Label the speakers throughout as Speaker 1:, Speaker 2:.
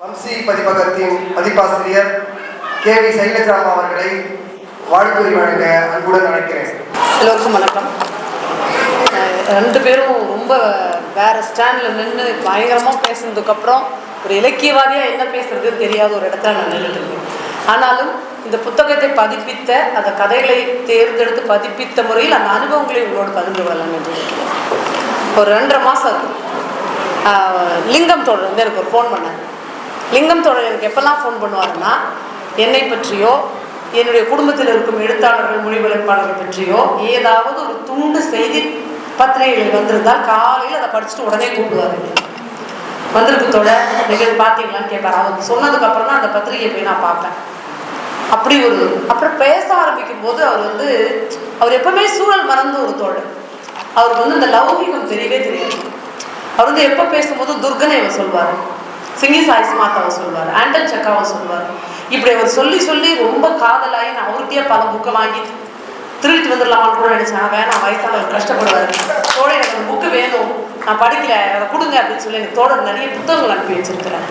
Speaker 1: வம்சி பதிப்பகத்தின் பதிப்பாசிரியர் K V சைலஜாமா அவர்களை வாழ்த்துறை வழங்க அன்புடன் அழைக்கிறேன்.
Speaker 2: எல்லோருக்கும் வணக்கம். ரெண்டு பேரும் ரொம்ப வேற ஸ்டாண்டில் நின்று பயங்கரமாக பேசுனதுக்கப்புறம் ஒரு இலக்கியவாதியாக என்ன பேசுறதுன்னு தெரியாத ஒரு இடத்துல நான் நின்றுட்டு ஆனாலும் இந்த புத்தகத்தை பதிப்பித்த அந்த கதைகளை தேர்ந்தெடுத்து பதிப்பித்த முறையில் அந்த அனுபவங்களை உங்களோடு பகிர்ந்து கொள்ளலாம் என்று ஒரு ரெண்டரை மாதம் இருக்கும் லிங்கம் தொடர்ந்து எனக்கு ஒரு ஃபோன் பண்ணேன் லிங்கம் தோழர் எனக்கு எப்பெல்லாம் ஃபோன் பண்ணுவாருன்னா என்னை பற்றியோ என்னுடைய குடும்பத்தில் இருக்கும் எழுத்தாளர்கள் மொழிபெயர்ப்பாளர்கள் பற்றியோ ஏதாவது ஒரு துண்டு செய்தி பத்திரிகைகள் வந்திருந்தால் காலையில் அதை படிச்சுட்டு உடனே கூப்பிடுவார். வந்திருக்கு தோழர் நீங்கள் பார்த்தீங்களான்னு கேட்பார். அவர் சொன்னதுக்கு அப்புறம் தான் அந்த பத்திரிகையை போய் நான் பார்ப்பேன் அப்படி ஒரு அப்புறம் பேச ஆரம்பிக்கும் போது அவர் வந்து அவர் எப்பவுமே சூழல் மறந்து ஒரு தோழர். அவருக்கு வந்து இந்த லௌகிகம் தெரியவே தெரியாது. அவர் வந்து எப்போ பேசும்போது துர்கனை இவர் சொல்வார். சிங்கி சாய்ஸ் மாதாவை சொல்லுவார் ஆண்டல் சக்காவை சொல்லுவார் இப்படி அவர் சொல்லி சொல்லி ரொம்ப காதலாகி நான் அவருக்கே பல புக்கை வாங்கி திருடிட்டு வந்துடலாமான்னு கூட நினச்சேன். வேணாம் வயசானவர் கஷ்டப்படுவார். தோழர் எனக்கு அந்த புக்கு வேணும். நான் படிக்கல அதை கொடுங்க அப்படின்னு சொல்லி எனக்கு தோழர் நிறைய புத்தகங்கள் அனுப்பி வச்சிருக்கிறேன்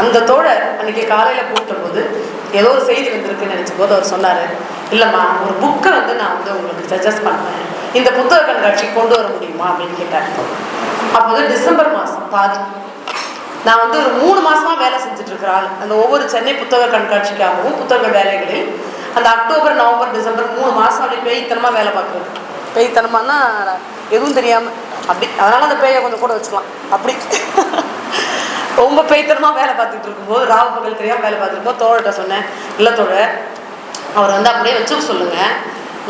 Speaker 2: அந்த தோழர் அன்னைக்கு காலையில் கூப்பிட்ட போது ஏதோ ஒரு செய்தி வந்திருக்குன்னு நினச்ச போது அவர் சொன்னார் இல்லைம்மா ஒரு புக்கை வந்து நான் வந்து உங்களுக்கு சஜஸ்ட் பண்ணுறேன் இந்த புத்தக கண்காட்சி கொண்டு வர முடியுமா? அப்படின்னு கேட்டார். அப்போ வந்து டிசம்பர் மாதம் பாதி. நான் வந்து ஒரு மூணு மாசமா வேலை செஞ்சுட்டு இருக்கிற ஆள் அந்த ஒவ்வொரு சென்னை புத்தக கண்காட்சிக்காகவும் புத்தக வேலைகளில் அந்த அக்டோபர் நவம்பர் டிசம்பர் மூணு மாசம் அப்படி பேய்த்தனமா வேலை பார்க்குறது. பேய்த்தனமானா எதுவும் தெரியாம அப்படி அதனால அந்த பேயை கொஞ்சம் கூட வச்சுக்கலாம். அப்படி. ரொம்ப பேய்த்தனமா வேலை பார்த்துட்டு இருக்கும்போது ராவ பகல் தெரியாம வேலை பார்த்துருக்கோம் தோழட்ட சொன்னேன் இல்லை தோழர் அவர் வந்து அப்படியே வச்சுக்க சொல்லுங்க.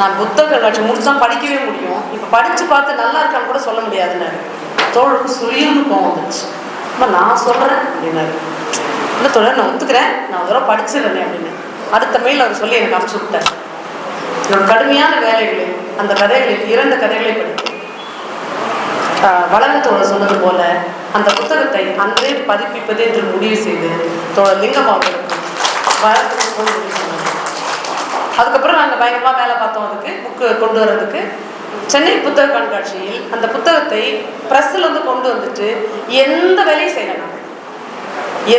Speaker 2: நான் புத்தக கண்காட்சி முடிச்சா படிக்கவே முடியும். இப்போ படிச்சு பார்த்து நல்லா இருக்கான்னு கூட சொல்ல முடியாதுன்னு தோழருக்கு சுழியும்னு கோவம் வந்துச்சு. அப்போ நான் சொல்கிறேன் அப்படின்னாரு இல்லை தொடர் நான் ஒத்துக்கிறேன். நான் ஒரு படிச்சிடறேன் அப்படின்னு. அடுத்த மெயில் அவர் சொல்லி எனக்கு அனுப்பிச்சு விட்டார். என்னோட கடுமையான வேலைகளை அந்த கதைகளில் இரண்டு கதைகளை படித்தேன் வழங்கத்தோட சொன்னது போல அந்த புத்தகத்தை அன்றே பதிப்பிப்பது என்று முடிவு செய்து தோழர் லிங்கம் அவர்களுக்கு அதுக்கப்புறம் நாங்கள் பயங்கரமாக வேலை பார்த்தோம் அதுக்கு புக்கு கொண்டு வர்றதுக்கு. சென்னை புத்தக கண்காட்சியில் அந்த புத்தகத்தை ப்ரெஸ்ஸில் வந்து கொண்டு வந்துட்டு எந்த வேலையும் செய்யலை நாங்கள்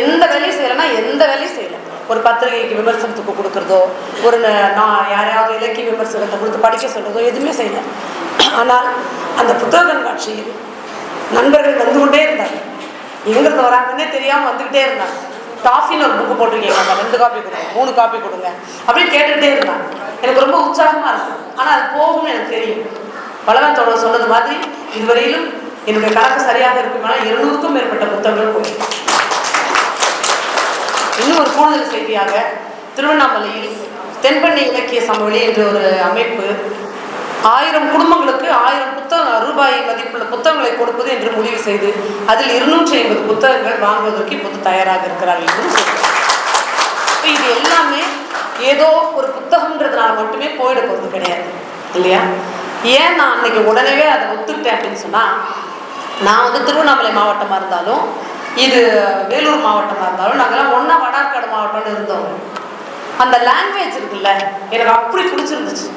Speaker 2: எந்த வேலையும் செய்யலைன்னா எந்த வேலையும் செய்யலை. ஒரு பத்திரிகைக்கு விமர்சனத்துக்கு கொடுக்குறதோ ஒரு நான் யாரையாவது இலக்கிய விமர்சனத்தை கொடுத்து படிக்க சொல்கிறதோ எதுவுமே செய்யலை. ஆனால் அந்த புத்தக கண்காட்சியில் நண்பர்கள் வந்து கொண்டே இருந்தாங்க. எங்கிருந்து வராங்கன்னே தெரியாமல் வந்துக்கிட்டே இருந்தாங்க. டாஃபின்னு ஒரு புக்கு போட்டிருக்கீங்க அந்த ரெண்டு காப்பி கொடுங்க மூணு காப்பி கொடுங்க அப்படின்னு கேட்டுக்கிட்டே இருந்தாங்க. எனக்கு ரொம்ப உற்சாகமாக இருக்கும் ஆனால் அது போகும்னு எனக்கு தெரியும். பழகத்தோட சொன்னது மாதிரி இதுவரையிலும் என்னுடைய கணக்கு சரியாக இருக்குமானால் இருநூறுக்கும் மேற்பட்ட புத்தகங்கள் போயிருக்கு. இன்னும் ஒரு கூடுதல் செய்தியாக திருவண்ணாமலையில் தென்பண்ணை இலக்கிய சமவெளி என்ற ஒரு அமைப்பு ஆயிரம் குடும்பங்களுக்கு ஆயிரம் புத்தக ரூபாய் மதிப்புள்ள புத்தகங்களை கொடுப்பது என்று முடிவு செய்து அதில் இருநூற்றி ஐம்பது புத்தகங்கள் வாங்குவதற்கு இப்போது தயாராக இருக்கிறார்கள் என்று சொல்கிறார். இது எல்லாமே ஏதோ ஒரு புத்தகம்ன்றதுனால மட்டுமே போயிட போகிறது கிடையாது இல்லையா? ஏன் நான் அன்றைக்கி உடனே அதை ஒத்துக்கிட்டேன் அப்படின்னு சொன்னால் நான் வந்து திருவண்ணாமலை மாவட்டமாக இருந்தாலும் இது வேலூர் மாவட்டமாக இருந்தாலும் நாங்கள்லாம் ஒன்றா வடார்காடு மாவட்டம்னு இருந்தோம். அந்த லாங்குவேஜ் இருக்குல்ல எனக்கு அப்படி பிடிச்சிருந்துச்சு.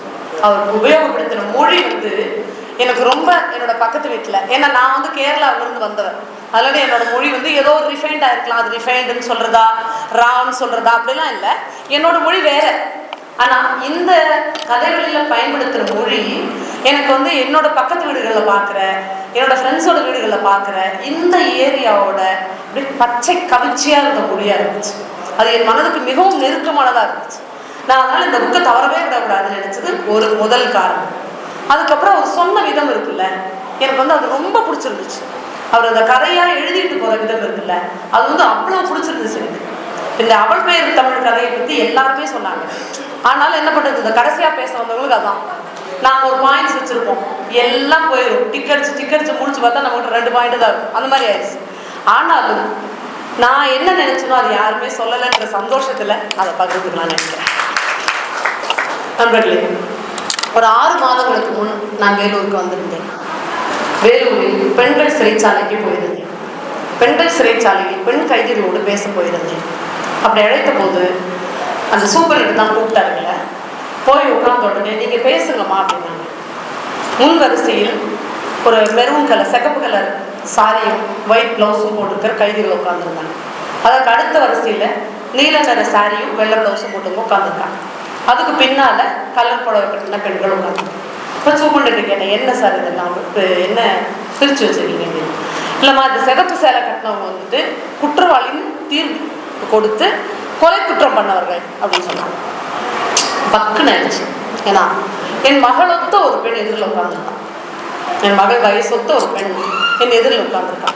Speaker 2: அவர் உபயோகப்படுத்தின மொழி வந்து எனக்கு ரொம்ப என்னோட பக்கத்து வீட்டில். ஏன்னா நான் வந்து கேரளாவிலேருந்து வந்தவர் அதனால என்னோட மொழி வந்து ஏதோ ஒரு ரிஃபைண்டாக இருக்கலாம். அது ரிஃபைண்டுன்னு சொல்கிறதா ரான்னு சொல்கிறதா அப்படிலாம் இல்லை. என்னோட மொழி வேறு. ஆனால் இந்த கதைகளில் பயன்படுத்துகிற மொழி எனக்கு வந்து என்னோட பக்கத்து வீடுகளில் பார்க்குற என்னோட ஃப்ரெண்ட்ஸோட வீடுகளில் பார்க்குற இந்த ஏரியாவோட அப்படி பச்சை கவிச்சியாக இருந்த மொழியாக இருந்துச்சு. அது என் மனதுக்கு மிகவும் நெருக்கமானதாக இருந்துச்சு. நான் அதனால் இந்த புக்கை தவறவே விடக்கூடாதுன்னு நினச்சது ஒரு முதல் காரணம். அதுக்கப்புறம் அவர் சொன்ன விதம் இருக்குல்ல எனக்கு வந்து அது ரொம்ப பிடிச்சிருந்துச்சு. அவர் அந்த கதையாக எழுதிட்டு போகிற விதம் இருக்குல்ல அது வந்து அவ்வளோ பிடிச்சிருந்துச்சு எனக்கு. இந்த அவள் பெயர் தமிழ் கதையை பற்றி எல்லாருமே சொன்னாங்க. ஆனாலும் என்ன பண்ணுறது இந்த கடைசியாக பேச வந்தவங்களுக்கு அதான். நாங்கள் ஒரு பாயிண்ட்ஸ் வச்சுருப்போம். எல்லாம் போயிடும் டிக்கெட்ஸ் டிக்கெட்ஸ் முடிச்சு பார்த்தா நம்மகிட்ட ரெண்டு பாயிண்ட் தான் இருக்கும். அந்த மாதிரி ஆயிடுச்சு. ஆனாலும் நான் என்ன நினைச்சனோ அது யாருமே சொல்லலைன்ற சந்தோஷத்தில் அதை பகிர்ந்துக்கலாம் நினைக்கிறேன். நண்பர்களே ஒரு ஆறு மாதங்களுக்கு முன் நான் வேலூருக்கு வந்திருந்தேன். வேலூரில் பெண்கள் சிறைச்சாலைக்கு போயிருந்தேன். பெண்கள் சிறைச்சாலையில் பெண் கைதிகளோடு பேச போயிருந்தேன். அப்படி அழைத்த போது அந்த சூப்பர் தான் கூப்பிட்டாருங்கள போய் உட்கார்ந்த உடனே நீங்கள் பேசுங்கம்மா அப்படின்னாங்க. முன் வரிசையில் ஒரு மெரூன் கலர் சிகப்பு கலர் சாரியும் ஒயிட் ப்ளவுஸும் போட்டிருக்கிற கைதிகள் உட்காந்துருந்தாங்க அதற்கு அடுத்த வரிசையில் நீல நிற சாரியும் வெள்ளை ப்ளவுஸும் போட்டு உட்காந்துருக்காங்க அதுக்கு பின்னால் கலர் புடவை கட்டின பெண்கள் உட்காந்துருக்காங்க இப்போ சூப்பர்கிட்ட கேட்டேன் என்ன சார் இதெல்லாம்? இப்போ என்ன பிரித்து வச்சுருக்கீங்க? அப்படின்னு இல்லைம்மா இந்த சிகப்பு சேலை கட்டினவங்க வந்துட்டு குற்றவாளின்னு தீர்வு கொடுத்து கொலை குற்றம் பண்ணவர்கள் அப்படின்னு சொன்னாங்க. பக்குன்னு ஆயிடுச்சு. ஏன்னா என் மகளொத்த ஒரு பெண் எதிரில் உட்காந்துருக்கான் என் மகள் வயசொத்த ஒரு பெண் என் எதிரில் உட்காந்துருக்கான்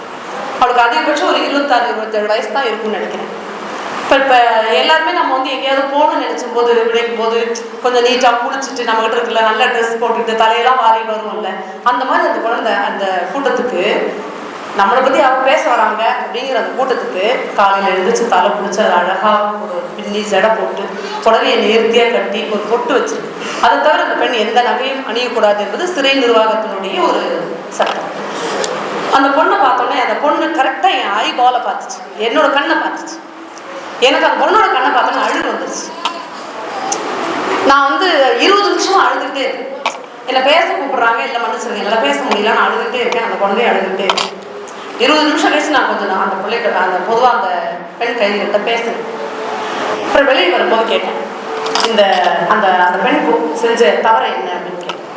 Speaker 2: அவளுக்கு அதிகபட்சம் ஒரு இருபத்தாறு இருபத்தேழு வயசு தான் இருக்கும்னு நினைக்கிறேன். இப்போ இப்போ எல்லாருமே நம்ம வந்து எங்கேயாவது போகணும்னு நினைச்சும் போது விடைக்கும் போது கொஞ்சம் நீட்டாக குளிச்சுட்டு நம்மகிட்ட இருக்குல்ல நல்ல ட்ரெஸ் போட்டுட்டு தலையெல்லாம் வாரி வருவோம்ல அந்த மாதிரி அந்த குழந்தை அந்த கூட்டத்துக்கு நம்மளை பற்றி அவங்க பேச வராங்க அப்படிங்கிற அந்த கூட்டத்துக்கு காலையில் எழுந்திரிச்சு தலை பிடிச்சி அதை அழகாக ஒரு பின்னி ஜடை போட்டு புடவையை நேர்த்தியாக கட்டி ஒரு பொட்டு வச்சிருக்கு. அதை தவிர அந்த பெண் எந்த நகையும் அணியக்கூடாது என்பது சிறை நிர்வாகத்தினுடைய ஒரு சட்டம். அந்த பொண்ணை பார்த்தோன்னே அந்த பொண்ணு கரெக்டாக என் ஐ பாலை பார்த்துச்சு. என்னோட கண்ணை பார்த்துச்சு. எனக்கு அந்த பொண்ணோட கண்ணை பார்த்தோன்னே அழுது வந்துருச்சு. நான் வந்து இருபது நிமிஷம் அழுதுகிட்டே இருக்கேன். என்னை பேச கூப்பிடுறாங்க இல்லை மன்னிச்சிருக்கேன் என்னால் பேச முடியல நான் அழுதுகிட்டே இருக்கேன். அந்த குழந்தைய அழுதுகிட்டே இருக்கேன். இருபது நிமிஷம் கழிச்சு நான் கொஞ்சம் நான் அந்த பிள்ளைகிட்ட அந்த பொதுவாக அந்த பெண் கைதிகிட்ட பேசுனேன் அப்புறம் வெளியே வரும்போது கேட்டேன். இந்த அந்த அந்த பெண் செஞ்ச தவறு என்ன அப்படின்னு கேட்டேன்.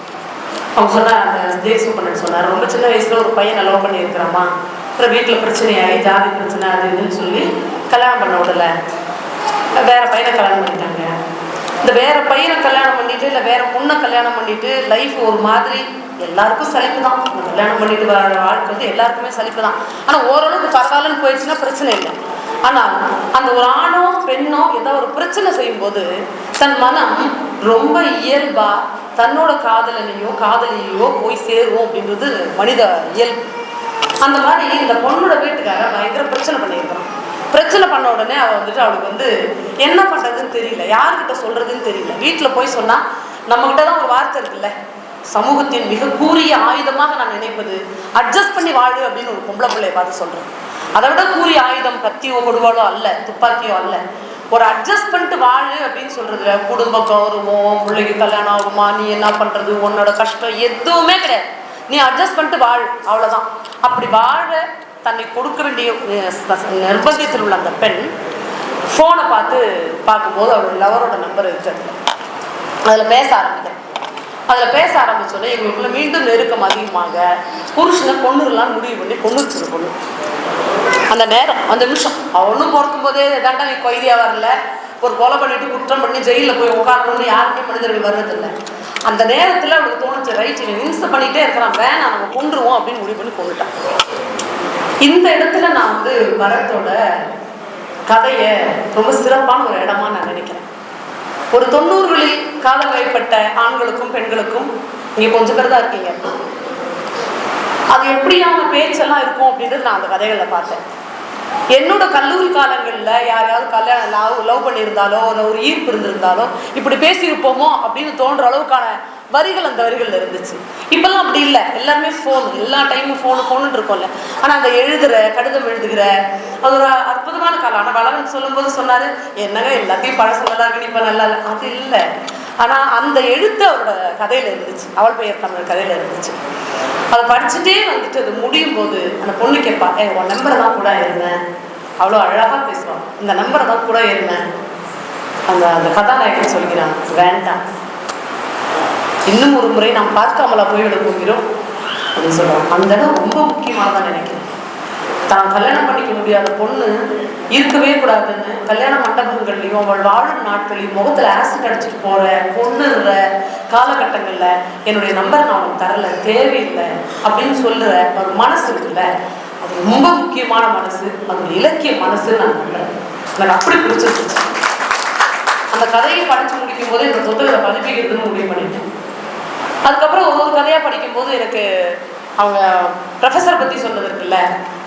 Speaker 2: அவங்க சொன்னார் அந்த தேவ் சூப்பரன் சொன்னார். ரொம்ப சின்ன வயசில் ஒரு பையனை லவ் பண்ணியிருக்கிறாமா அப்புறம் வீட்டில் பிரச்சனையாகி ஜாதி பிரச்சனை அது இதுன்னு சொல்லி கல்யாணம் பண்ண விடல வேற பையனை கல்யாணம் பண்ணிட்டாங்க. இந்த வேற பையனை கல்யாணம் பண்ணிட்டு இல்லை வேற பொண்ணை கல்யாணம் பண்ணிட்டு லைஃப் ஒரு மாதிரி எல்லாருக்கும் சலிப்பு தான். கல்யாணம் பண்ணிட்டு வர வாழ்க்கை வந்து எல்லாருக்குமே சலிப்பு தான். ஆனால் ஓரளவுக்கு பரவாயில்லன்னு போயிடுச்சுன்னா பிரச்சனை இல்லை. ஆனால் அந்த ஒரு ஆணோ பெண்ணோ ஏதோ ஒரு பிரச்சனை செய்யும்போது தன் மனம் ரொம்ப இயல்பா தன்னோட காதலனையோ காதலியோ போய் சேரும் அப்படின்றது மனித இயல்பு. அந்த மாதிரி இந்த பொண்ணோட வீட்டுக்கார பயங்கர பிரச்சனை பண்ணியிருக்கிறான். பிரச்சனை பண்ண உடனே அவள் வந்துட்டு அவளுக்கு வந்து என்ன பண்ணுறதுன்னு தெரியல. யார்கிட்ட சொல்கிறதுன்னு தெரியல. வீட்டில் போய் சொன்னால் நம்மக்கிட்ட தான் ஒரு வார்த்தை இருக்குல்ல? சமூகத்தின் மிக கூரிய ஆயுதமாக நான் நினைப்பது அட்ஜஸ்ட் பண்ணி வாழு அப்படின்னு ஒரு பொம்பளை பிள்ளைய பார்த்து சொல்கிறேன் அதை விட கூறிய ஆயுதம் கத்தியோ கொடுவாலோ அல்ல துப்பாக்கியோ அல்ல. ஒரு அட்ஜஸ்ட் பண்ணிட்டு வாழு அப்படின்னு சொல்கிறதுல குடும்ப கௌரவம் பிள்ளைக்கு கல்யாணம் ஆகுமா நீ என்ன பண்ணுறது உன்னோட கஷ்டம் எதுவுமே கிடையாது. நீ அட்ஜஸ்ட் பண்ணிட்டு வாழ். அவ்வளோதான் அப்படி வாழ தன்னை கொடுக்க வேண்டிய நிர்பந்தத்தில் உள்ள அந்த பெண் ஃபோனை பார்த்து பார்க்கும்போது அவரோட லவரோட நம்பர் வச்சது அதில் பேச ஆரம்பிக்கிறேன் அதில் பேச ஆரம்பிச்சோன்னே எங்களுக்குள்ள மீண்டும் நெருக்கம் அதிகமாக புருஷனை கொண்டுலாம் முடிவு பண்ணி கொண்டுச்சு பொண்ணு. அந்த நேரம் அந்த நிமிஷம். அவனும் பிறக்கும் போதே தாண்டா நீ கைதியாக வரல ஒரு கொலை பண்ணிட்டு குற்றம் பண்ணி ஜெயிலில் போய் உட்காரணும்னு யாருமே மனிதர்கள் வர்றதில்லை. அந்த நேரத்தில் அவனுக்கு தோணுச்சு ரைட் இவன் இன்ஸ்ட் பண்ணிகிட்டே இருக்கிறான் வேணாம் நம்ம கொண்டுருவோம் அப்படின்னு முடிவு பண்ணி கொண்டுட்டான் இந்த இடத்துல நான் வந்து பரத்தோட கதையை ரொம்ப சிறப்பான ஒரு இடமா நான் நினைக்கிறேன். ஒரு தொண்ணூறுகளில் கால வயப்பட்ட ஆண்களுக்கும் பெண்களுக்கும் நீங்க கொஞ்சம் பேர் தான் இருக்கீங்க. அது எப்படியான பேச்செல்லாம் இருக்கும் அப்படின்றது நான் அந்த கதைகளை பார்த்தேன். என்னோட கல்லூரி காலங்களில் யாரையாவது கல்யாணம் லவ் லவ் பண்ணியிருந்தாலோ இல்லை ஒரு ஈர்ப்பு இருந்திருந்தாலோ இப்படி பேசியிருப்போமோ அப்படின்னு தோன்ற அளவுக்கான வரிகள் அந்த வரிகளில் இருந்துச்சு. இப்பெல்லாம் அப்படி இல்லை. எல்லாருமே ஃபோன் எல்லா டைமும் ஃபோனு ஃபோனுன்னு இருக்கும்ல. ஆனால் அந்த எழுதுகிற கடிதம் எழுதுகிற அது ஒரு அற்புதமான காலம். ஆனால் வளவன் சொல்லும்போது சொன்னார் என்னங்க எல்லாத்தையும் பழசு நல்லா இருக்கு இப்போ நல்லா இல்லை. அது இல்லை. ஆனால் அந்த எழுத்து அவரோட கதையில் இருந்துச்சு. அவள் பெயர் தமிழ் கதையில் இருந்துச்சு. அதை படிச்சுட்டே வந்துட்டு அது முடியும் போது அந்த பொண்ணு கேட்பா ஏ உன் நம்பரை தான் கூட இருந்தேன் அவ்வளோ அழகாக பேசுவான் இந்த நம்பரை தான் கூட இருந்தேன் அந்த அந்த கதாநாயகன் சொல்கிறான் வேண்டாம். இன்னும் ஒரு முறை நாம் பார்க்காமலா போய்விட போகிறோம். அப்படின்னு சொல்லுவான். அந்த இடம் ரொம்ப முக்கியமானதான் நினைக்கிறேன். தான் கல்யாணம் பண்ணிக்க முடியாத பொண்ணு இருக்கவே கூடாதுன்னு கல்யாண மண்டபங்கள்லையும் அவள் வாழும் நாட்களையும் முகத்துல ஆசிட் அடிச்சுட்டு போற பொண்ணுன்ற காலகட்டங்கள்ல என்னுடைய நம்பர் நான் உனக்கு தரல தேவையில்லை அப்படின்னு சொல்லுற ஒரு மனசு இருக்குல்ல அது ரொம்ப முக்கியமான மனசு அது இலக்கிய மனசு நான் நம்புறேன். எனக்கு அப்படி பிடிச்சிருந்துச்சு. அந்த கதையை படிச்சு முடிக்கும் போது இந்த புத்தகத்தை பதிப்பிக்கிறதுன்னு முடிவு பண்ணிட்டேன். அதுக்கப்புறம் ஒரு ஒரு கதையாக படிக்கும்போது எனக்கு அவங்க ப்ரொஃபஸர் பற்றி சொன்னது இருக்குல்ல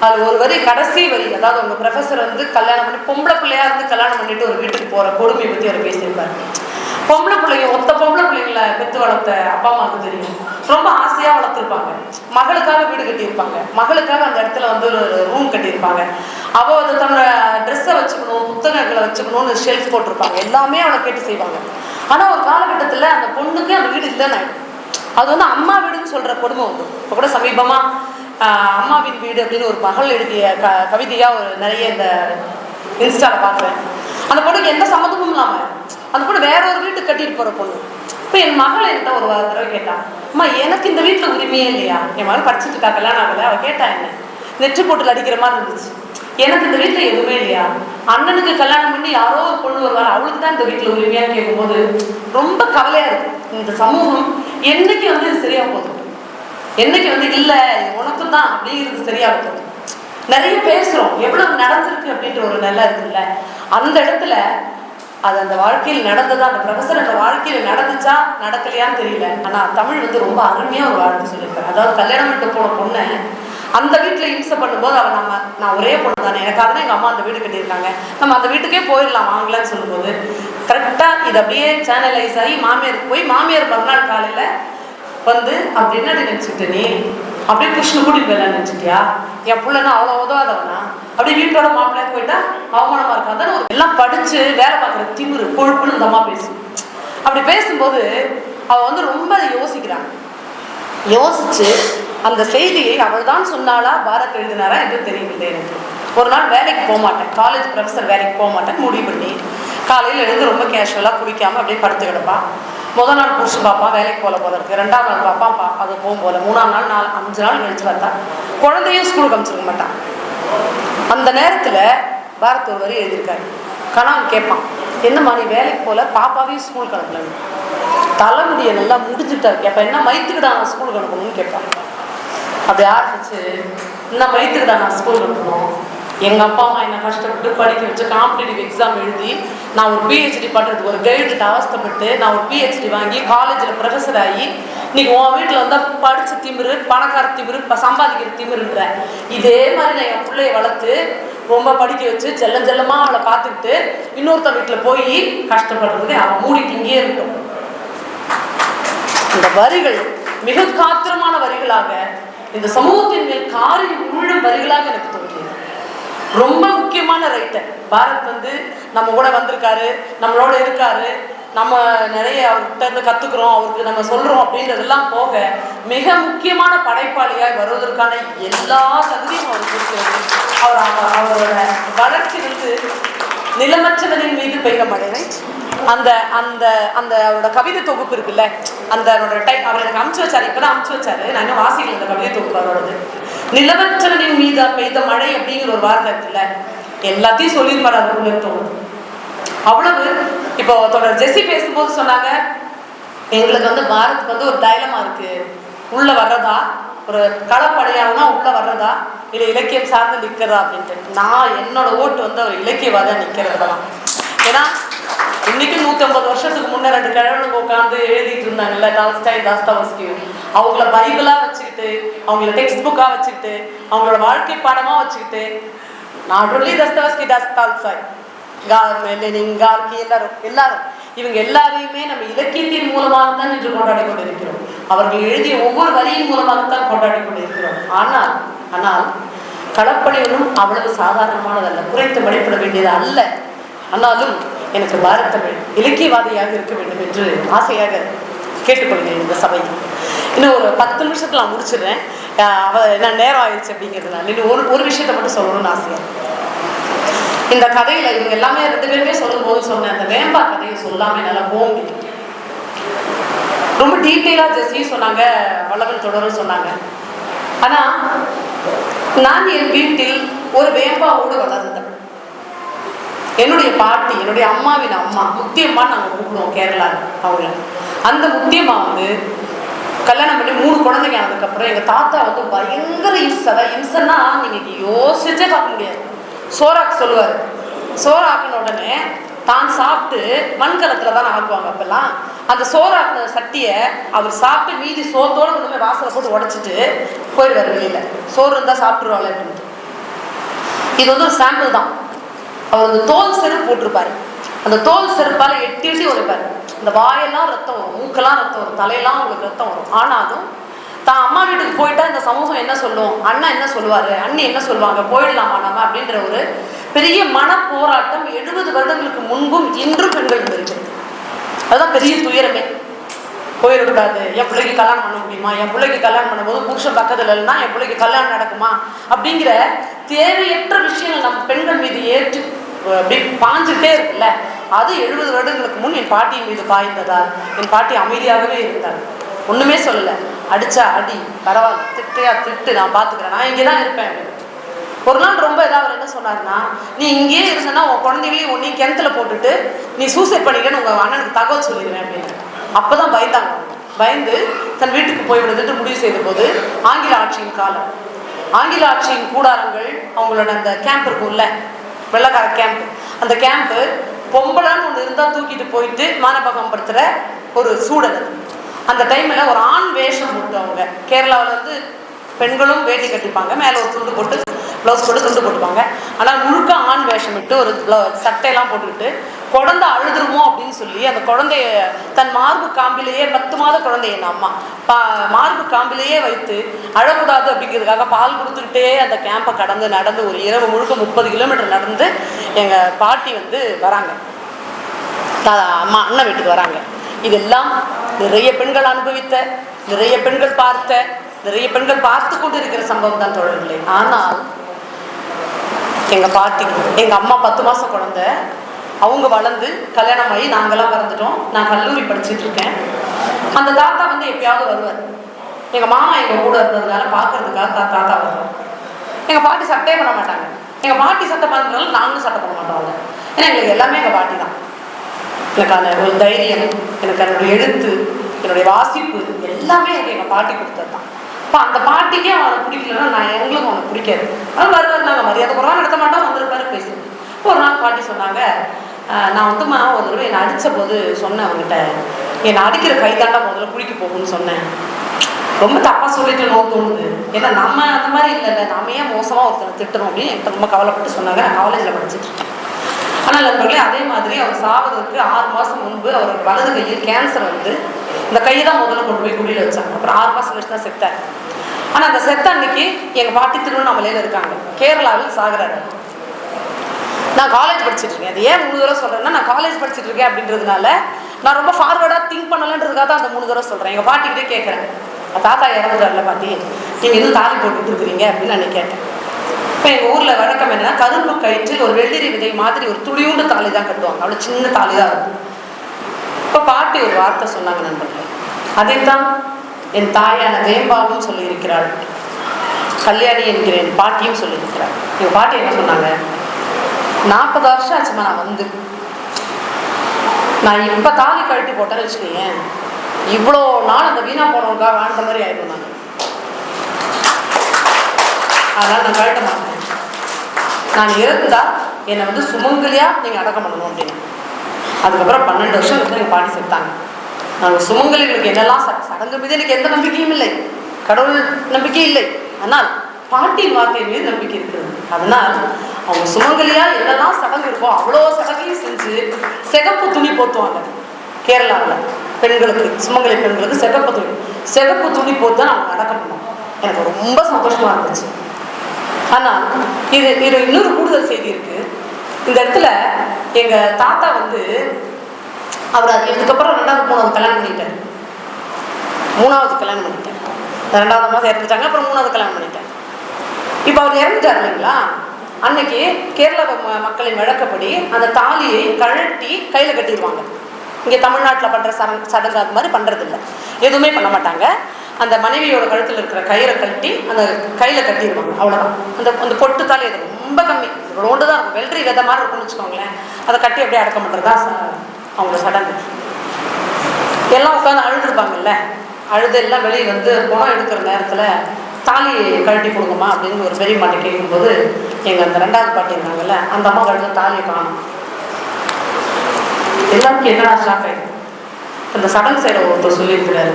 Speaker 2: அது ஒரு வரி கடைசி வரி. அதாவது அவங்க ப்ரொஃபஸர் வந்து கல்யாணம் பண்ணி பொம்பளை பிள்ளையாக இருந்து கல்யாணம் பண்ணிட்டு ஒரு வீட்டுக்கு போகிற கொடுமையை பற்றி அவர் பேசியிருப்பார். பொம்பளை பிள்ளைங்க ஒத்த பொம்பளை பிள்ளைங்கள பெற்று வளர்த்த அப்பா அம்மாவுக்கு தெரியும். ரொம்ப ஆசையாக வளர்த்துருப்பாங்க. மகளுக்காக வீடு கட்டியிருப்பாங்க. மகளுக்காக அந்த இடத்துல வந்து ஒரு ரூம் கட்டியிருப்பாங்க. அவள் வந்து தன்னோட ட்ரெஸ்ஸை வச்சுக்கணும் புத்தகங்களை வச்சுக்கணும்னு ஷெல்ஃப் போட்டிருப்பாங்க. எல்லாமே அவளை கேட்டு செய்வாங்க. ஆனால் ஒரு காலகட்டத்தில் அந்த பொண்ணுக்கு அந்த வீடு இல்லைன்னு அது வந்து அம்மா வீடுன்னு சொல்கிற கொடுமை வந்து இப்போ கூட சமீபமாக அம்மாவின் வீடு அப்படின்னு ஒரு மகள் எழுதிய க கவிதையாக ஒரு நிறைய இந்த இன்ஸ்டாவில் பார்க்குறேன். அந்த பொண்ணுக்கு எந்த சம்மந்தமும் இல்லாமல் அந்த பொண்ணு வேற ஒரு வீட்டுக்கு கட்டிட்டு போகிற பொண்ணு. இப்போ என் மகள் என்கிட்ட ஒரு தடவை கேட்டான் அம்மா எனக்கு இந்த வீட்டில் உரிமையே இல்லையா? என் மகள் படிச்சுட்டு இருக்கா கல்யாணம் ஆகலை அவள் கேட்டா என்ன? நெற்றி போட்டில் அடிக்கிற மாதிரி இருந்துச்சு. எனக்கு இந்த வீட்டில் எதுவுமே இல்லையா? அண்ணனுக்கு கல்யாணம் பண்ணி யாரோ ஒரு பொண்ணு வருவாள் அவளுக்கு தான் இந்த வீட்டில் உரிமையான்னு கேட்கும்போது ரொம்ப கவலையாக இருக்கு. இந்த சமூகம் என்னைக்கு வந்து இது சரியா போகுது? என்னைக்கு வந்து இல்லை உனக்கு தான் அப்படிங்கிறது சரியா போகுது? நிறைய பேசுகிறோம் எவ்வளவு நடந்திருக்கு அப்படின்ற ஒரு நல்லா இருக்குல்ல? அந்த இடத்துல அது அந்த வாழ்க்கையில் நடந்ததா அந்த ப்ரொஃபஸர் அந்த வாழ்க்கையில் நடந்துச்சா நடக்கலையான்னு தெரியல. ஆனால் தமிழ் வந்து ரொம்ப அருமையாக ஒரு வாழ்க்கை சொல்லியிருக்காரு. அதாவது கல்யாணம் விட்டு போன பொண்ணை அந்த வீட்டில் இம்சை பண்ணும்போது அவன் நம்ம நான் ஒரே பொண்ணு தானே. எனக்காக தான் எங்கள் அம்மா அந்த வீடு கட்டியிருக்காங்க நம்ம அந்த வீட்டுக்கே போயிடலாம் வாங்கலாம்னு சொல்லும்போது. கரெக்டாக இது அப்படியே சேனலைஸ் ஆகி மாமியாருக்கு போய் மாமியார் மறுநாள் காலையில் வந்து அப்படி என்ன நினச்சிட்டு நீ? அப்படியே கிருஷ்ண கூட்டிட்டு போயிடலாம் நினைச்சிட்டியா? என் புள்ளனா அவ்வளோ உதவாதவனா? அப்படியே வீட்டோட மாப்பிள்ளைக்கு போயிட்டா அவமானமா இருக்கா? ஒரு எல்லாம் படித்து வேலை பார்க்குற திமுரு கொழுப்புன்னு இந்த அம்மா பேசும் அப்படி பேசும்போது அவள் வந்து ரொம்ப யோசிக்கிறான் யோசிச்சு அந்த செய்தியை அவள் தான் சொன்னாளா? பாரத் எழுதினாரா என்று தெரியவில்லை எனக்கு. ஒரு நாள் வேலைக்கு போக மாட்டேன் காலேஜ் ப்ரொஃபஸர் வேலைக்கு போக மாட்டேன் முடிவு பண்ணி காலையில் எழுந்து ரொம்ப கேஷுவலாக குடிக்காமல் அப்படியே படுத்து கிடப்பான் முதல் நாள் புருஷன் பார்ப்பான் வேலைக்கு போல போல இருக்கு. ரெண்டாம் நாள் பார்ப்பான் பா அது போகும் போல. மூணாம் நாள் நாலு அஞ்சு நாள் கழிச்சு பார்த்தா குழந்தையும் ஸ்கூலுக்கு அனுப்பிச்சிருக்க மாட்டான் அந்த நேரத்தில் பாரத் ஒரு வரி எழுதியிருக்காரு. கணவன் கேட்பான் என்னம்மா நீ வேலைக்கு போல? பாப்பாவையும் ஸ்கூலுக்கு அனுப்பலன்னு தலைமுடியை நல்லா முடிஞ்சுட்டாரு கேட்பேன் என்ன மைத்துக்கிட்டா தான் ஸ்கூலுக்கு அனுப்பணும்னு கேட்பான் அப்படி ஆரம்பிச்சு என்ன தான் நான் ஸ்கூலுக்கு போனோம். எங்கள் அப்பா அம்மா என்னை கஷ்டப்பட்டு படிக்க வச்சு காம்படிட்டிவ் எக்ஸாம் எழுதி நான் ஒரு பிஹெச்டி பண்ணுறதுக்கு ஒரு கைடுகிட்ட அவஸ்தைப்பட்டு நான் ஒரு பிஹெச்டி வாங்கி காலேஜில் ப்ரொஃபஸர் ஆகி இன்னைக்கு உன் வீட்டில் வந்தால் படித்து திமிரு பணக்கார திமிரு இப்போ சம்பாதிக்கிற திமிருன்ற. இதே மாதிரி நான் என் பிள்ளைய வளர்த்து ரொம்ப படிக்க வச்சு செல்லம் செல்லமாக அவளை பார்த்துக்கிட்டு இன்னொருத்த வீட்டில் போய் கஷ்டப்படுறதுக்கு அவன் மூடிட்டு இங்கேயே இருக்கும் இந்த வரிகள் மிக காத்திரமான வரிகளாக இந்த சமூகத்தின் மேல் காரில் உழும் வரிகளாக எனக்கு தோன்றியது. ரொம்ப முக்கியமான ரைட்டர் பாரத் வந்து நம்ம கூட வந்திருக்காரு நம்மளோட இருக்காரு நம்ம நிறைய அவர்கிட்ட இருந்து கத்துக்கிறோம் அவருக்கு நம்ம சொல்றோம் அப்படின்றதெல்லாம் போக மிக முக்கியமான படைப்பாளியாய் வருவதற்கான எல்லா தகுதியும் அவருக்கு கொடுத்து அவர் அவரோட வளர்ச்சி வந்து நிலமற்றவனின் மீது பெய்த மழை? அந்த அந்த அந்த அவரோட கவிதை தொகுப்பு இருக்குல்ல அந்த அவரோட டைம் அவர் எனக்கு அமுச்சு வச்சாரு இப்பதான் அமுச்சு வச்சாரு. நான் இன்னும் வாசிக்கல இந்த கவிதை தொகுப்பு அவரோடது. நிலவற்றவனின் மீது பெய்த மழை அப்படிங்கிற ஒரு வார்த்தை இருக்குல்ல எல்லாத்தையும் சொல்லியிருப்பார் உள்ள தோணும் அவ்வளவு இப்போ தொடர் ஜெஸ்ஸி பேசும்போது சொன்னாங்க எங்களுக்கு வந்து பாரத் வந்து ஒரு தைலமா இருக்கு. உள்ள வர்றதா? ஒரு களப்படையாளனா உள்ள வர்றதா? இல்லை இலக்கியம் சார்ந்து நிற்கிறதா அப்படின்ட்டு. நான் என்னோட ஓட்டு வந்து அவர் இலக்கியவாதா நிற்கிறது தான் ஏன்னா இன்னைக்கு நூற்றம்பது வருஷத்துக்கு முன்னே ரெண்டு கிழவனுங்க உட்காந்து எழுதிட்டு இருந்தாங்கல்ல டால்ஸ்டாய் தாஸ்தாவஸ்கி அவங்கள பைபிளாக வச்சுக்கிட்டு அவங்கள டெக்ஸ்ட் புக்காக வச்சுக்கிட்டு அவங்களோட வாழ்க்கை பாடமாக வச்சுக்கிட்டு நாட் ஒன்லி தஸ்தாவஸ்கி தாஸ்தால்சாய் கார் கார்கி எல்லாரும் எல்லாரும். இவங்க எல்லாரையுமே நம்ம இலக்கியத்தின் மூலமாக தான் இன்று கொண்டாடி கொண்டிருக்கிறோம். அவர்கள் எழுதிய ஒவ்வொரு வரியின் மூலமாகத்தான் கொண்டாடி கொண்டிருக்கிறோம். ஆனால் ஆனால் களப்பணிகளும் அவ்வளவு சாதாரணமானதல்ல. குறைத்து மதிப்பிட வேண்டியது அல்ல. ஆனாலும் எனக்கு பாரத் தமிழ் இலக்கியவாதியாக இருக்க வேண்டும் என்று ஆசையாக கேட்டுக்கொள்கிறேன் இந்த சபையில் இன்னும் ஒரு பத்து நிமிஷத்தில் நான் முடிச்சிடுறேன். அவ என்ன நேரம் ஆயிடுச்சு அப்படிங்கிறதுனால. இன்னும் ஒரு ஒரு விஷயத்தை மட்டும் சொல்லணும்னு ஆசையாக இந்த கதையில இவங்க எல்லாமே ரெண்டு பேருமே சொல்லும் போது சொன்னேன் அந்த வேம்பா கதையை சொல்லாம நல்லா போங்க ரொம்ப டீட்டெயிலாக ஜெஸ்ஸி சொன்னாங்க வல்லவன் தொடரும் சொன்னாங்க. ஆனால் நான் என் வீட்டில் ஒரு வேம்பாவோடு வளர்ந்தேன். என்னுடைய பாட்டி என்னுடைய அம்மாவின் அம்மா முத்தியம்மா நாங்கள் கூப்பிடுவோம் கேரளா அவங்கள. அந்த முத்தியம்மா வந்து கல்யாணம் பண்ணி மூணு குழந்தைங்க ஆனதுக்கப்புறம் எங்கள் தாத்தா வந்து பயங்கர இம்சை. அதான் இம்சைன்னா நீங்கள் யோசிச்சே பார்க்க முடியாது. சோறாக்கு சொல்லுவார். சோறாக்குன உடனே தான் சாப்பிட்டு மண்கலத்தில் தானே ஆக்குவாங்க அப்பெல்லாம். அந்த சோறாக்குன சட்டியை அவர் சாப்பிட்டு மீதி சோத்தோடு கொண்டு போய் வாசலை போட்டு உடச்சிட்டு போயிடுவார் வெளியில். சோறு இருந்தால் சாப்பிட்ருவாள் அப்படின்ட்டு இது வந்து ஒரு சாம்பிள் தான். அவர் அந்த தோல் செருப்பு போட்டிருப்பாரு. அந்த தோல் செருப்பால எட்டி எட்டி உரைப்பாரு இந்த வாயெல்லாம் ரத்தம் வரும் மூக்கெல்லாம் ரத்தம் வரும் தலையெல்லாம் உங்களுக்கு ரத்தம் வரும். ஆனாலும் தான் அம்மா வீட்டுக்கு போயிட்டா இந்த சமூகம் என்ன சொல்லும்? அண்ணா என்ன சொல்லுவாரு? அண்ணி என்ன சொல்லுவாங்க? போயிடலாமா நம்ம? அப்படின்ற ஒரு பெரிய மன போராட்டம் எழுபது வருடங்களுக்கு முன்பும் இன்றும் பெண்களுக்கு இருக்கிறது அதுதான் பெரிய துயரமே. போயிடக்கூடாது. என் பிள்ளைக்கு கல்யாணம் பண்ண முடியுமா? என் பிள்ளைக்கு கல்யாணம் பண்ணும்போது புருஷன் பக்கத்தில் இல்லைன்னா என் பிள்ளைக்கு கல்யாணம் நடக்குமா? அப்படிங்கிற தேவையற்ற விஷயங்கள் நம்ம பெண்கள் மீது ஏற்று அப்படியே பாஞ்சுட்டே இருக்குல்ல? அது எழுபது வருடங்களுக்கு முன் என் பாட்டியின் மீது பாய்ந்ததால் என் பாட்டி அமைதியாகவே இருந்தார். ஒன்றுமே சொல்லலை. அடிச்சா அடி பரவாயில்ல திட்டையா திட்டு நான் பார்த்துக்கிறேன் நான் இங்கே தான் இருப்பேன் அப்படின்னு. ஒரு நாள் ரொம்ப ஏதாவது என்ன சொன்னாருன்னா நீ இங்கேயே இருந்தனா உன் குழந்தைகளையும் ஒன்றையும் கிணத்துல போட்டுட்டு நீ சூசைட் பண்ணிக்கன்னு உங்கள் அண்ணனுக்கு தகவல் சொல்லிடுவேன் அப்படின்னு. அப்பதான் பயந்தாங்க. பயந்து தன் வீட்டுக்கு போய்விடுதுன்னு முடிவு செய்த போது ஆங்கில ஆட்சியின் காலம். ஆங்கில ஆட்சியின் கூடாரங்கள் அவங்களோட அந்த கேம்ப் இருக்கும்ல வெள்ளக்கார கேம்ப் அந்த கேம்ப்பு பொம்பளான்னு ஒன்று இருந்தால் தூக்கிட்டு போயிட்டு மானபகம் படுத்துகிற ஒரு சூழல் அந்த டைமில் ஒரு ஆண் வேஷம் போட்டு அவங்க. கேரளாவில் வந்து பெண்களும் வேட்டி கட்டிப்பாங்க. மேலே ஒரு துண்டு போட்டு ப்ளவுஸ் போட்டு துண்டு போட்டுப்பாங்க. ஆனால் முழுக்க ஆண் வேஷம் விட்டு ஒரு சட்டையெல்லாம் போட்டுக்கிட்டு குழந்தை அழுதுருமோ அப்படின்னு சொல்லி அந்த குழந்தைய தன் மார்பு காம்பிலேயே பத்து மாத குழந்தை என் அம்மா. பா மார்பு காம்பிலேயே வைத்து அழக்கூடாது அப்படிங்கிறதுக்காக பால் கொடுத்துக்கிட்டே அந்த கேம்பை கடந்து நடந்து ஒரு இரவு முழுக்க முப்பது கிலோமீட்டர் நடந்து எங்கள் பாட்டி வந்து வராங்க. அம்மா அண்ணன் வீட்டுக்கு வராங்க. இதெல்லாம் நிறைய பெண்கள் அனுபவித்த நிறைய பெண்கள் பார்த்த நிறைய பெண்கள் பார்த்து கொண்டு இருக்கிற சம்பவம் தான் தொடர்பில்லை ஆனால் எங்க பாட்டி எங்க அம்மா பத்து மாதம் குழந்தை அவங்க வளர்ந்து கல்யாணம் ஆகி நாங்கள்லாம் பிறந்துட்டோம். நான் கல்லூரி படிச்சுட்டு இருக்கேன் அந்த தாத்தா வந்து எப்பயாவது வருவார். எங்கள் மாமா எங்கள் கூட இருந்ததுனால பார்க்கறதுக்காக தா- தாத்தா வருவார். எங்கள் பாட்டி சட்டையே பண்ண மாட்டாங்க. எங்கள் பாட்டி சட்டை பண்ணுறதுனால நாங்களும் சட்டை பண்ண மாட்டோம் அவங்க ஏன்னா எங்களுக்கு எல்லாமே எங்கள் பாட்டி தான். எனக்கான ஒரு தைரியம் எனக்கு என்னுடைய எழுத்து என்னுடைய வாசிப்பு எல்லாமே எனக்கு எங்கள் பாட்டி கொடுத்தது தான். இப்போ அந்த பாட்டிக்கே அவனை பிடிக்கலன்னா நான் எங்களுக்கும் அவனை பிடிக்காது. ஆனால் வருவார் நாங்கள் மரியாதை குறைவாக நடத்த மாட்டோம் வந்திருப்பாரு பேசுவோம் ஒரு நாள் பாட்டி சொன்னாங்க நான் வந்துமா ஒரு தடவை என்னை அடித்த போது சொன்னேன் அவங்ககிட்ட என்னை அடிக்கிற கை தாண்டா முதல்ல குளிக்க போகும்னு சொன்னேன். ரொம்ப தப்பாக சொல்லிட்டு நோ தோணுது. ஏன்னா நம்ம அந்த மாதிரி இல்லைல்ல. நாம ஏன் மோசமாக ஒருத்தரை திட்டணும் அப்படின்னு என்கிட்ட ரொம்ப கவலைப்பட்டு சொன்னாங்க. நான் காலேஜில் படிச்சுட்டு இருக்கேன். ஆனால் நண்பர்களே அதே மாதிரி அவர் சாவதற்கு ஆறு மாதம் முன்பு அவர் வலது கையில் கேன்சர் வந்து இந்த கையை தான் முதல்ல கொண்டு போய் குடியில் வச்சாங்க. அப்புறம் ஆறு மாதம் கழிச்சு தான் செத்தார். ஆனால் அந்த செத்த அன்னைக்கு எங்கள் பாட்டி திருவண்ணாமலையில் இருக்காங்க. கேரளாவில் சாகுறாரு. நான் காலேஜ் படிச்சுட்டு இருக்கேன் அது ஏன் மூணு தடவை சொல்கிறேன்னா நான் காலேஜ் படிச்சுட்டு இருக்கேன் அப்படின்றதுனால நான் ரொம்ப ஃபார்வர்டாக திங்க் பண்ணலன்றதுக்காக தான் அந்த மூணு தடவை சொல்கிறேன் எங்கள் பாட்டிக்கிட்டே கேட்குறேன் தாத்தா இறந்துட்டார்ல பாட்டி. நீங்கள் இன்னும் தாலி போட்டுட்டு இருக்கிறீங்க? அப்படின்னு நான் கேட்டேன். இப்போ எங்கள் ஊரில் வழக்கம் என்னன்னா கரும்பு கயிற்றில் ஒரு வெள்ளரி விதை மாதிரி ஒரு துளியூண்டு தாலி தான் கட்டுவாங்க. அவ்வளோ சின்ன தாலி தான் இருக்கும். இப்போ பாட்டி ஒரு வார்த்தை சொன்னாங்க நண்பர்களே. அதைத்தான் என் தாயான வேம்பாவும் சொல்லியிருக்கிறாள். கல்யாணி என்கிற என் பாட்டியும் சொல்லியிருக்கிறாள் எங்கள் பாட்டி என்ன சொன்னாங்க? நாற்பது வருஷம் ஆச்சுமா நான் வந்து. நான் இப்போ தாலி கழட்டி போட்டேன்னு வச்சுக்கோயேன். இவ்வளோ நாள் அந்த வீணா போனவங்களுக்காக வாழ்ந்த மாதிரி ஆயிடும் நான். அதனால் நான் கழட்ட மாட்டேன். நான் இருந்தா என்னை வந்து சுமங்கலியா நீங்கள் அடக்கம் பண்ணணும் அப்படின்னு. அதுக்கப்புறம் பன்னெண்டு வருஷம் வந்து எங்கள் பாட்டி செத்தாங்க. நாங்கள் சுமங்கலிகளுக்கு என்னெல்லாம் ச- சடங்கு மீது எனக்கு எந்த நம்பிக்கையும் இல்லை. கடவுள் நம்பிக்கை இல்லை. ஆனால் பாட்டின் வார்த்தையின் மீது நம்பிக்கை இருக்குது அதனால் அவங்க சுமங்கலியா என்னெல்லாம் சடங்கு இருக்கோ அவ்வளோ சடங்கையும் செஞ்சு சிகப்பு துணி போத்துவாங்க கேரளாவில் பெண்களுக்கு சுமங்கலி பெண்களுக்கு சிகப்பு துணி. சிகப்பு துணி போத்து தான் அவங்க அடக்கம் எனக்கு ரொம்ப சந்தோஷமா இருந்துச்சு. ஆனால் இது இது இன்னொரு கூடுதல் செய்தி இருக்கு. இந்த இடத்துல எங்க தாத்தா வந்து அவர் அது இதுக்கப்புறம் ரெண்டாவது மூணாவது கல்யாணம் பண்ணிட்டார். மூணாவது கல்யாணம் பண்ணிட்டார். ரெண்டாவது மாதம் இறந்துட்டாங்க அப்புறம் மூணாவது கல்யாணம் பண்ணிட்டார். இப்போ அவர் இறந்துட்டார் இல்லைங்களா? அன்னைக்கு கேரள ம- மக்களின் வழக்கப்படி அந்த தாலியை கழட்டி கையில் கட்டிடுவாங்க. இங்கே தமிழ்நாட்டில் பண்ணுற சடங்கு சடங்கு அது மாதிரி பண்ணுறதில்ல எதுவுமே பண்ண மாட்டாங்க. அந்த மனைவியோட கழுத்தில் இருக்கிற கயிறை கழட்டி அந்த கையில் கட்டிடுவாங்க. அவ்வளோதான் அந்த அந்த பொட்டு தாலி அது ரொம்ப கம்மி. ரோண்டு தான் இருக்கும். வெள்ளரி விதை மாதிரி இருக்கும்னு வச்சுக்கோங்களேன். அதை கட்டி அப்படியே அடக்கம் பண்ணுறதா தான் அவங்களோட சடங்கு. எல்லாம் உட்காந்து அழுதுருப்பாங்கல்ல? அழுது எல்லாம் வெளியே வந்து பணம் எடுக்கிற நேரத்தில் தாலி கழட்டி கொடுங்கம்மா அப்படின்னு ஒரு பெரிய மாட்டை கேட்கும்போது எங்கள் அந்த ரெண்டாவது பாட்டி இருந்தாங்கல்ல அந்த அம்மா கழுத்து தாலியை காணும். எல்லாருக்கும் என்னடா ஷாக் அந்த சடங்கு செய்கிற ஒருத்தர் சொல்லியிருக்கிறாரு.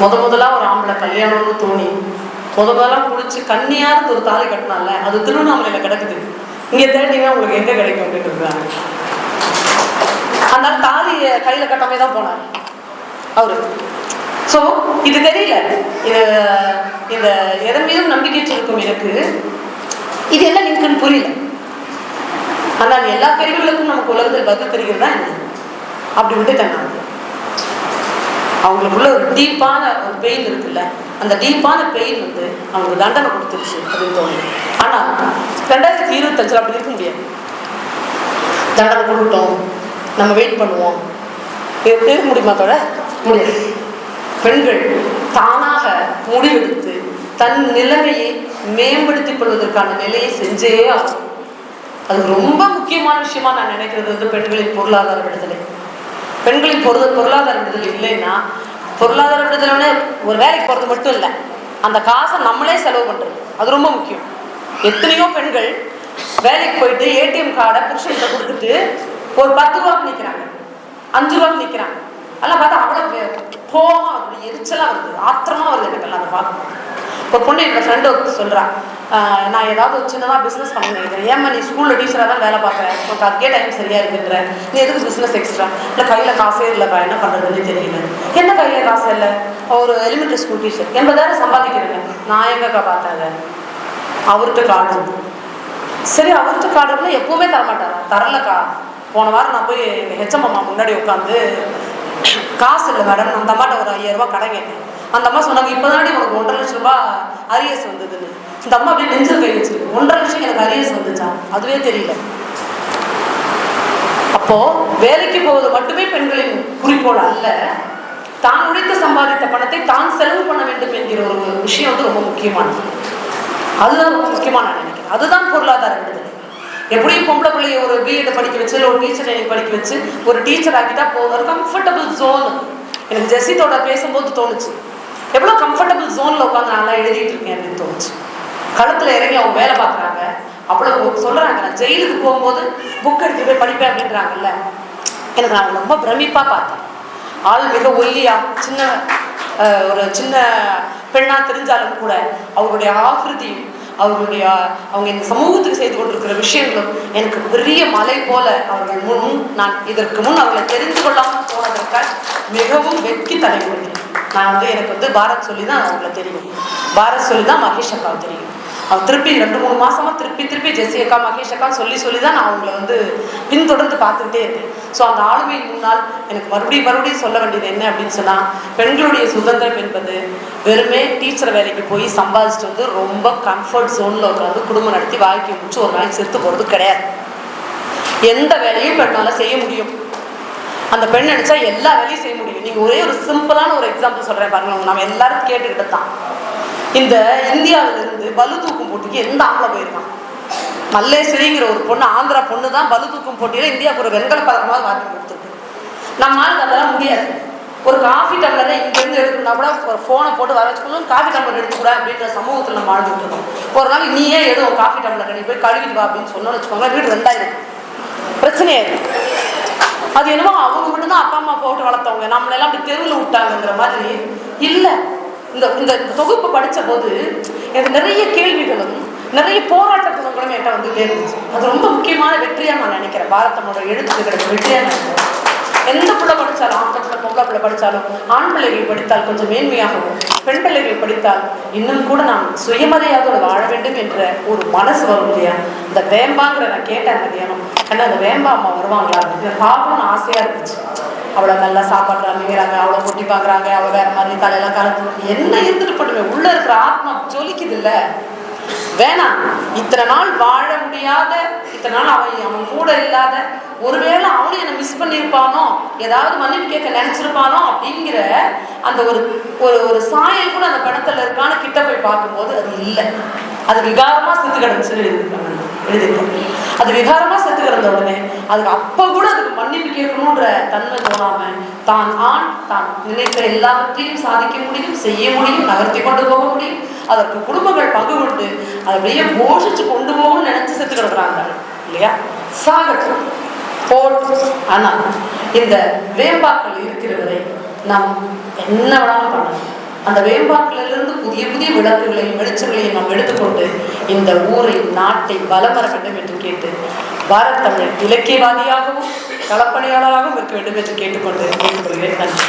Speaker 2: முத முதலாக ஒரு ஆம்பளை கல்யாணம்னு தோணி முத முதலாக குளிச்சு கண்ணியாருந்து ஒரு தாலி கட்டினால அது திருவண்ணாமலையில் கிடக்குது. இங்கே தேடிங்க உங்களுக்கு எங்கே கிடைக்கும் அப்படின்னு இருக்காங்க அந்த தாலியை கையில் கட்டாமே தான் போனார். அவரு ஸோ இது தெரியல. இது இந்த எதன் மீதும் நம்பிக்கை இருக்கும் எனக்கு இது என்ன இருக்குன்னு புரியல. ஆனால் எல்லா கேள்விகளுக்கும் நமக்கு உலகத்தில் பதில் தெரிகிறதா என்ன? அப்படி விட்டுட்டேன் நான். அவங்களுக்குள்ள ஒரு டீப்பான ஒரு பெயின் இருக்குல்ல. அந்த டீப்பான பெயின் வந்து அவங்களுக்கு தண்டனை கொடுத்துருச்சு அப்படின்னு தோணுது. ஆனால் ரெண்டாயிரத்தி இருபத்தஞ்சில் அப்படி இருக்க முடியாது. தண்டனை கொடுக்கட்டும். நம்ம வெயிட் பண்ணுவோம். இருக்க முடியுமா தோட முடியாது. பெண்கள் தானாக முடிவெடுத்து தன் நிலைமையை மேம்படுத்திக் கொள்வதற்கான நிலையை செஞ்சே ஆகும் அது ரொம்ப முக்கியமான விஷயமா நான் நினைக்கிறது வந்து பெண்களின் பொருளாதார விடுதலை. பெண்களின் பொருள் பொருளாதார விடுதலை இல்லைன்னா பொருளாதார விடுதலைன்னு ஒரு வேலைக்கு போகிறது மட்டும் இல்லை. அந்த காசை நம்மளே செலவு பண்ணுறது அது ரொம்ப முக்கியம். எத்தனையோ பெண்கள் வேலைக்கு போயிட்டு ஏடிஎம் கார்டை புருஷன்கிட்ட கொடுத்துட்டு ஒரு பத்து ரூபாய்க்கு நிற்கிறாங்க அஞ்சு ரூபாய்க்கு நிற்கிறாங்க அதெல்லாம் பார்த்தா அவ்வளோ கோவமாக அப்படி எரிச்சலாக வருது ஆத்திரமாக வருது எனக்கு எல்லாம் அதை பார்க்கும்போது. ஒரு பொண்ணு என்னோட ஃப்ரெண்டு ஒருத்தர் சொல்கிறா நான் ஏதாவது ஒரு சின்னதாக பிஸ்னஸ் பண்ண நினைக்கிறேன். ஏம்மா நீ ஸ்கூலில் டீச்சராக தான் வேலை பார்க்குறேன் உனக்கு அதுக்கே டைம் சரியாக இருக்குன்ற. நீ எதுக்கு பிஸ்னஸ் எக்ஸ்ட்ரா இல்லை கையில் காசே இல்லைப்பா என்ன பண்ணுறதுன்னு தெரியல. என்ன கையில் காசு இல்லை? ஒரு எலிமெண்ட்ரி ஸ்கூல் டீச்சர் எண்பதாயிரம் சம்பாதிக்கிறேங்க. நான் எங்கக்கா பார்த்தாங்க? அவர்கிட்ட கார்டு. சரி அவர்கிட்ட கார்டு எப்போவுமே எப்பவுமே தரமாட்டாரா? தரலக்கா. போன வாரம் நான் போய் எங்கள் ஹெச்எம் அம்மா முன்னாடி உட்காந்து காசு இல்லை மேடம் அந்த அம்மாட்ட ஒரு ஐயாயிரம் ரூபாய் கடன் கேட்டேன். அந்த அம்மா சொன்னாங்க இப்போதாண்டி உனக்கு ஒன்றரை லட்சம் ரூபாய் அரியஸ் வந்ததுன்னு. இந்த அம்மா அப்படியே நெஞ்சில் கை வச்சிருக்கு ஒன்றரை லட்சம் எனக்கு அரியஸ் வந்துச்சா? அதுவே தெரியல. அப்போ வேலைக்கு போவது மட்டுமே பெண்களின் குறிக்கோள் அல்ல. தான் உழைத்து சம்பாதித்த பணத்தை தான் செலவு பண்ண வேண்டும் என்கிற ஒரு விஷயம் வந்து ரொம்ப முக்கியமானது. அதுதான் ரொம்ப முக்கியமான நினைக்கிறேன். அதுதான் பொருளாதார விடுதலை. எப்படியும் பொம்பளை பிள்ளைய ஒரு பிஎட் படிக்க வச்சு இல்லை ஒரு டீச்சர் எனக்கு படிக்க வச்சு ஒரு டீச்சர் ஆக்கிட்டா போதும். ஒரு கம்ஃபர்டபுள் ஜோன் எனக்கு ஜெசித்தோட பேசும்போது தோணுச்சு. எவ்வளோ கம்ஃபர்டபுள் ஜோனில் உட்காந்து நல்லா எழுதிட்டு இருக்கேன் அப்படின்னு தோணுச்சு. களத்தில் இறங்கி அவங்க வேலை பார்க்குறாங்க. அவ்வளோ சொல்கிறாங்க நான் ஜெயிலுக்கு போகும்போது புக் எடுத்து போய் படிப்பேன் அப்படின்றாங்கல்ல. எனக்கு நான் ரொம்ப பிரமிப்பாக பார்த்தேன். ஆள் மிக ஒல்லியா சின்ன ஒரு சின்ன பெண்ணாக தெரிஞ்சாலும் கூட அவருடைய ஆகிருதியும் அவர்களுடைய அவங்க இந்த சமூகத்துக்கு செய்து கொண்டிருக்கிற விஷயங்களும் எனக்கு பெரிய மலை போல அவர்கள் முன் நான் இதற்கு முன் அவர்களை தெரிந்து கொள்ளாமல் போனதற்காக மிகவும் வெட்கி தலைமுறை நான் வந்து எனக்கு வந்து பாரத் சொல்லி தான் அவங்கள தெரியும். பாரத் சொல்லி தான் மகேஷ் அக்காவை தெரியும். அவன் திருப்பி ரெண்டு மூணு மாசமா திருப்பி திருப்பி ஜெசியக்கா மகேஷக்கா மகேஷ் அக்கா சொல்லி சொல்லி தான் நான் அவங்கள வந்து பின்தொடர்ந்து பார்த்துக்கிட்டே இருக்கேன் ஸோ அந்த ஆளுமையின் முன்னால் எனக்கு மறுபடியும் மறுபடியும் சொல்ல வேண்டியது என்ன அப்படின்னு சொன்னால் பெண்களுடைய சுதந்திரம் என்பது வெறுமே டீச்சர் வேலைக்கு போய் சம்பாதிச்சுட்டு வந்து ரொம்ப கம்ஃபர்ட் ஜோனில் உட்காந்து குடும்பம் நடத்தி வாழ்க்கை முடிச்சு ஒரு நாளைக்கு செத்து போகிறது கிடையாது. எந்த வேலையும் பெண்ணால் செய்ய முடியும். அந்த பெண் நினைச்சா எல்லா வேலையும் செய்ய முடியும். நீங்கள் ஒரே ஒரு சிம்பிளான ஒரு எக்ஸாம்பிள் சொல்கிறேன் பாருங்க நம்ம எல்லாரும் கேட்டுக்கிட்டு தான் இந்த இந்தியாவிலிருந்து பலு தூக்கும் போட்டிக்கு எந்த ஆம்பளை போயிருக்கான்? மல்லேஸ்வரிங்கிற ஒரு பொண்ணு ஆந்திரா பொண்ணு தான் பலு தூக்கும் போட்டியில் இந்தியாவுக்கு ஒரு வெண்கல பதக்கமாக வாங்கி கொடுத்துருக்கு. நம்ம அதெல்லாம் முடியாது. ஒரு காஃபி டம்ளரை இங்கேருந்து எடுக்கணும்னா கூட ஒரு ஃபோனை போட்டு வர வச்சுக்கணும். காஃபி டம்ளர் எடுத்துக்கூட அப்படின்ற சமூகத்தில் நம்ம வாழ்ந்துட்டு இருக்கோம். ஒரு நாள் நீயே எடு ஒரு காஃபி டம்ளர் நீ போய் கழுவிட்டு வா அப்படின்னு சொன்னோம்னு வச்சுக்கோங்களேன் வீடு ரெண்டாயிரம் பிரச்சனையே இருக்கு அது என்னமோ அவங்க மட்டும்தான் அப்பா அம்மா போட்டு வளர்த்தவங்க. நம்மளெல்லாம் அப்படி தெருவில் விட்டாங்கங்கிற மாதிரி இல்லை. இந்த இந்த தொகுப்பு படித்த போது எனக்கு நிறைய கேள்விகளும் நிறைய போராட்ட குணங்களும் என்கிட்ட வந்து இருந்துச்சு. அது ரொம்ப முக்கியமான வெற்றியாக நான் நினைக்கிறேன். பாரதமோட எழுத்து கிடைச்ச வெற்றியாக நினைக்கிறேன். எந்த பிள்ளை படித்தாலும் ஆண் பிள்ளை பொங்கல் பிள்ளை படித்தாலும் ஆண் பிள்ளைகள் படித்தால் கொஞ்சம் மேன்மையாகவும் பெண் பிள்ளைகள் படித்தால் இன்னும் கூட நாம் சுயமரியாதையோடு வாழ வேண்டும் என்ற ஒரு மனசு வரும் இல்லையா? இந்த வேம்பாங்கிற நான் கேட்டேன் மதியானம். ஏன்னா அந்த வேம்பா அம்மா வருவாங்களா அப்படின்னு. பார்க்கணும்னு ஆசையாக இருந்துச்சு. அவளை நல்லா சாப்பாடு அமைக்கிறாங்க அவ்வளோ கொட்டி பார்க்குறாங்க அவள் வேறு மாதிரி தலையெல்லாம் கலந்து என்ன இருந்துட்டு போட்டுமே உள்ளே இருக்கிற ஆத்மா ஜொலிக்குது இல்லை வேணாம். இத்தனை நாள் வாழ முடியாத இத்தனை நாள் அவன் அவன் கூட இல்லாத ஒருவேளை அவனும் என்னை மிஸ் பண்ணியிருப்பானோ ஏதாவது மன்னிப்பு கேட்க நினைச்சிருப்பானோ அப்படிங்கிற அந்த ஒரு ஒரு ஒரு சாயல் கூட அந்த பணத்தில் இருக்கான்னு கிட்ட போய் பார்க்கும்போது அது இல்லை. அது விகாரமா செத்து கிடந்துச்சுன்னு எழுதியிருக்காங்க. எழுதியிருக்காங்க. அது விகாரமா செத்து கிடந்த உடனே அதுக்கு அப்ப கூட அதுக்கு மன்னிப்பு கேட்கணுன்ற தன்மை தோணாம தான் ஆண் தான் நினைத்த எல்லாவற்றையும் சாதிக்க முடியும் செய்ய முடியும் நகர்த்தி கொண்டு போக முடியும். அதற்கு குடும்பங்கள் பங்கு கொண்டு அதை அப்படியே போஷிச்சு கொண்டு போகணும்னு நினைச்சு செத்து கிடக்குறாங்க. இல்லையா? சாகட்டும். போட்டும் ஆனா இந்த வேம்பாக்கள் இருக்கிறவரை நாம் என்ன வேணாலும் பண்ணணும் அந்த வேம்பாக்கிலிருந்து புதிய புதிய விளக்குகளையும் வெளிச்சங்களையும் நாம் எடுத்துக்கொண்டு இந்த ஊரை நாட்டை பலம் வர வேண்டும் என்று கேட்டு பாரத் தமிழ் இலக்கியவாதியாகவும் களப்பணியாளராகவும் இருக்க வேண்டும் என்று கேட்டுக்கொண்டு நன்றி.